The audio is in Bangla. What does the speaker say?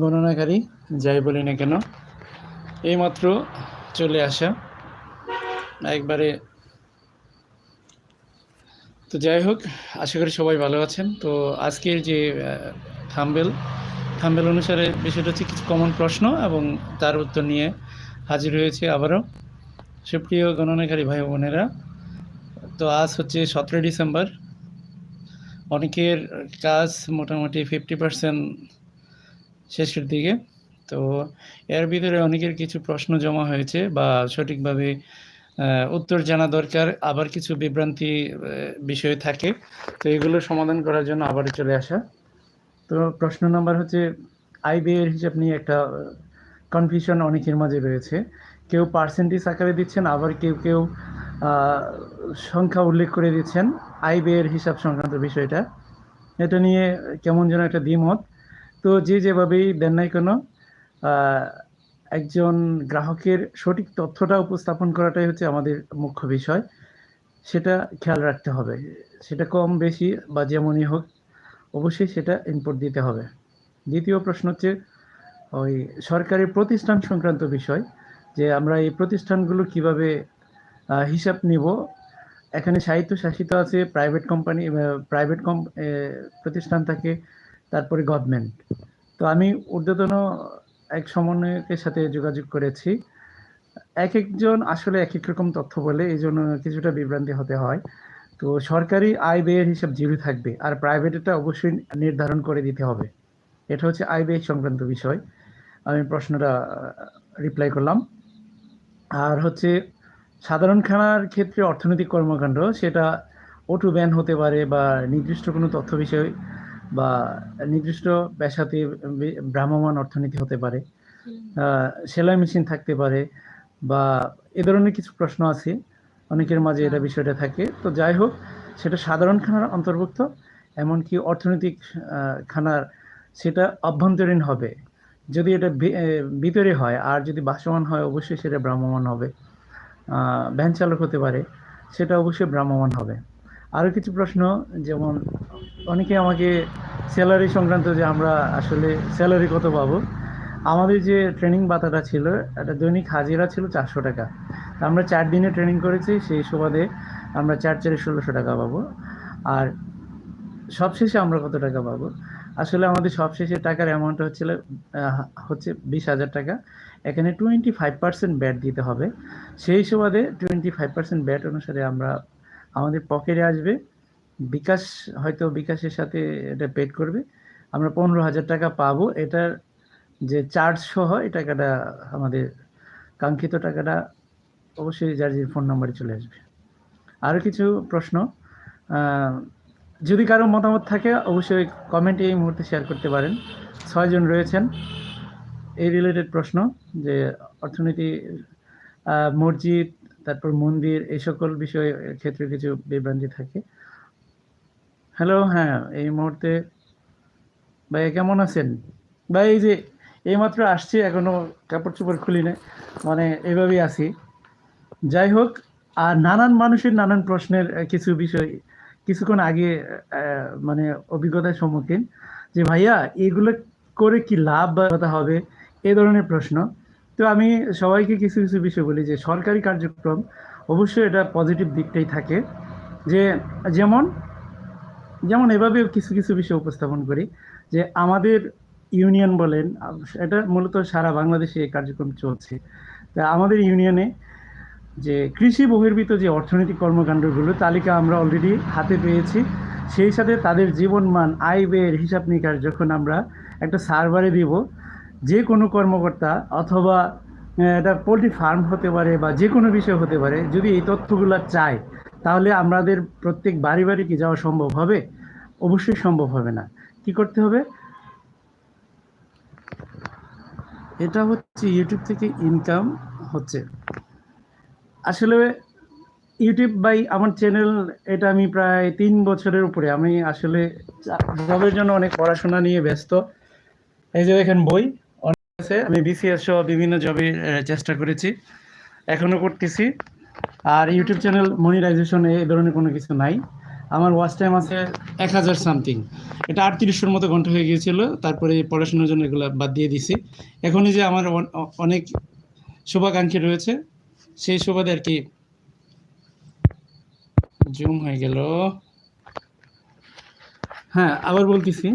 গণনাকারী, যাই বলি না কেন, এইমাত্র চলে আসা। একবারে তো যাই হোক, আশা করি সবাই ভালো আছেন। তো আজকের যে থাম্বেল থাম্বেল অনুসারে বিষয়টা হচ্ছে কিছু কমন প্রশ্ন এবং তার উত্তর নিয়ে হাজির হয়েছে আবারও। সুপ্রিয় গণনাকারী ভাই বোনেরা, তো আজ হচ্ছে সতেরোই ডিসেম্বর। অনেকের কাজ মোটামুটি ফিফটি পার্সেন্ট শেষের দিকে। তো এর ভিতরে অনেকের কিছু প্রশ্ন জমা হয়েছে বা সঠিকভাবে উত্তর জানা দরকার। আবার কিছু বিভ্রান্তি বিষয় থাকে। তো এগুলো সমাধান করার জন্য আবার চলে আসা। তো প্রশ্ন নাম্বার হচ্ছে আই ব্যয়ের হিসাব নিয়ে একটা কনফিউশন অনেকের মাঝে রয়েছে। কেউ পার্সেন্টেজ আকারে দিচ্ছেন, আবার কেউ কেউ সংখ্যা উল্লেখ করে দিচ্ছেন। আই ব্যয়ের হিসাব সংক্রান্ত বিষয়টা। এটা নিয়ে কেমন যেন একটা দ্বিমত। তো যে যেভাবেই দেন নাই কেন একজন গ্রাহকের সঠিক তথ্যটা উপস্থাপন করাটাই হচ্ছে আমাদের মুখ্য বিষয়। সেটা খেয়াল রাখতে হবে। সেটা কম, বেশি বা যেমনই হোক, অবশ্যই সেটা ইনপুট দিতে হবে। দ্বিতীয় প্রশ্ন হচ্ছে ওই সরকারি প্রতিষ্ঠান সংক্রান্ত বিষয়, যে আমরা এই প্রতিষ্ঠানগুলো কীভাবে হিসাব নিব? এখানে সাহিত্য শাসিত আছে প্রাইভেট কোম্পানি প্রাইভেট কম প্রতিষ্ঠান থাকে। তারপরে গভর্নমেন্ট তো আমি ঊর্ধ্বতন এক সমন্বয়কের সাথে যোগাযোগ করেছি। এক একজন আসলে এক এক রকম তথ্য বলে, এই জন্য কিছুটা বিভ্রান্তি হতে হয়। তো সরকারি আয় ব্যয়ের হিসাব জিরো থাকবে, আর প্রাইভেটটা অবশ্যই নির্ধারণ করে দিতে হবে। এটা হচ্ছে আয় ব্যয় সংক্রান্ত বিষয়। আমি প্রশ্নটা রিপ্লাই করলাম। আর হচ্ছে, সাধারণ খানার ক্ষেত্রে অর্থনৈতিক কর্মকাণ্ড, সেটা অটু ব্যান হতে পারে বা নির্দিষ্ট কোনো তথ্য বিষয় বা নির্দিষ্ট পেশাতে ভ্রাম্যমান অর্থনীতি হতে পারে সেলাই মেশিন থাকতে পারে বা এ ধরনের কিছু প্রশ্ন আছে অনেকের মাঝে এটা বিষয়টা থাকে। তো যাই হোক সেটা সাধারণ খানার অন্তর্ভুক্ত এমনকি অর্থনৈতিক খানার সেটা অভ্যন্তরীণ হবে। যদি এটা ভিতরে হয় আর যদি বাসমান হয় অবশ্যই সেটা ভ্রাম্যমান হবে। ভ্যান চালক হতে পারে সেটা অবশ্যই ভ্রাম্যমান হবে। আরও কিছু প্রশ্ন, যেমন অনেকে আমাকে স্যালারি সংক্রান্ত যে আমরা আসলে স্যালারি কত পাবো, আমাদের যে ট্রেনিং বাতাটা ছিল, একটা দৈনিক হাজিরা ছিল চারশো টাকা। আমরা চার দিনে ট্রেনিং করেছি, সেই সুবাদে আমরা চার চারে ষোলোশো টাকা পাবো। আর সবশেষে আমরা কত টাকা পাবো? আসলে আমাদের সবশেষে টাকার অ্যামাউন্ট হচ্ছিল হচ্ছে বিশ হাজার টাকা। এখানে টোয়েন্টি ফাইভ পার্সেন্ট ব্যাট দিতে হবে। সেই সুবাদে টোয়েন্টি ফাইভ পার্সেন্ট ব্যাট অনুসারে আমরা আমাদের পকেটে আসবে, বিকাশ, হয়তো বিকাশের সাথে এটা পেড করবে। আমরা পনেরো হাজার টাকা পাবো। এটার যে চার্জ সহ এই টাকাটা আমাদের কাঙ্ক্ষিত টাকাটা অবশ্যই যে ফোন নাম্বারে চলে আসবে। আরও কিছু প্রশ্ন? যদি কারও মতামত থাকে, অবশ্যই কমেন্টে এই মুহূর্তে শেয়ার করতে পারেন। ছয়জন রয়েছেন। এই রিলেটেড প্রশ্ন যে অর্থনীতি মসজিদ তারপর মন্দির, এই সকল বিষয়ের ক্ষেত্রে কিছু বিভ্রান্তি থাকে। হ্যালো হ্যাঁ এই মুহূর্তে ভাই কেমন আছেন? ভাই, এই যে এইমাত্র আসছি, এখনও কাপড় চোপড় খুলি না মানে এভাবেই আছি। যাই হোক, আর নানান মানুষের নানান প্রশ্নের কিছু বিষয়, কিছুক্ষণ আগে মানে অভিজ্ঞতার সম্মুখীন যে ভাইয়া, এগুলো করে কি লাভ হবে, এ ধরনের প্রশ্ন। তো আমি সবাইকে কিছু কিছু বিষয় বলি যে সরকারি কার্যক্রম অবশ্যই এটা পজিটিভ দিকটাই থাকে। যে যেমন যেমন এভাবে কিছু কিছু বিষয় উপস্থাপন করি যে আমাদের ইউনিয়ন বলেন, এটা মূলত সারা বাংলাদেশে এই কার্যক্রম চলছে। তা আমাদের ইউনিয়নে যে কৃষি বহির্ভূত যে অর্থনৈতিক কর্মকাণ্ডগুলো, তালিকা আমরা অলরেডি হাতে পেয়েছি। সেই সাথে তাদের জীবনমান, আয় ব্যয়ের হিসাব নিকাশ যখন আমরা একটা সার্ভারে দিব যে কোনো কর্মকর্তা অথবা এটা পোলট্রি ফার্ম হতে পারে বা যে কোনো বিষয় হতে পারে, যদি এই তথ্যগুলো চায়, তাহলে আমাদের প্রত্যেক বাড়ি বাড়ি কি যাওয়া সম্ভব হবে? অবশ্যই সম্ভব হবে না। কি করতে হবে? এটা হচ্ছে ইউটিউব থেকে ইনকাম হচ্ছে। আসলে ইউটিউব বাই আমার চ্যানেল এটা আমি প্রায় তিন বছরের উপরে। আমি আসলে জবের জন্য অনেক পড়াশোনা নিয়ে ব্যস্ত। এই যে দেখেন বই। আছে। আমি বিসিএস সহ বিভিন্ন জবে চেষ্টা করেছি। এখনও করতেছি। আর ইউটিউব চ্যানেল মনিটাইজেশন এই ধরনের কোনো কিছু নাই। আমার ওয়াচ টাইম আছে এক হাজার সামথিং এটা আটত্রিশশোর মতো ঘণ্টা হয়ে গিয়েছিল। তারপরে পড়াশোনার জন্য এগুলো বাদ দিয়ে দিছি। এখনই যে আমার অনেক শুভাকাঙ্ক্ষী রয়েছে, সেই সুবাদে আর কি জুম হয়ে গেল। হ্যাঁ আবার বলতেছি।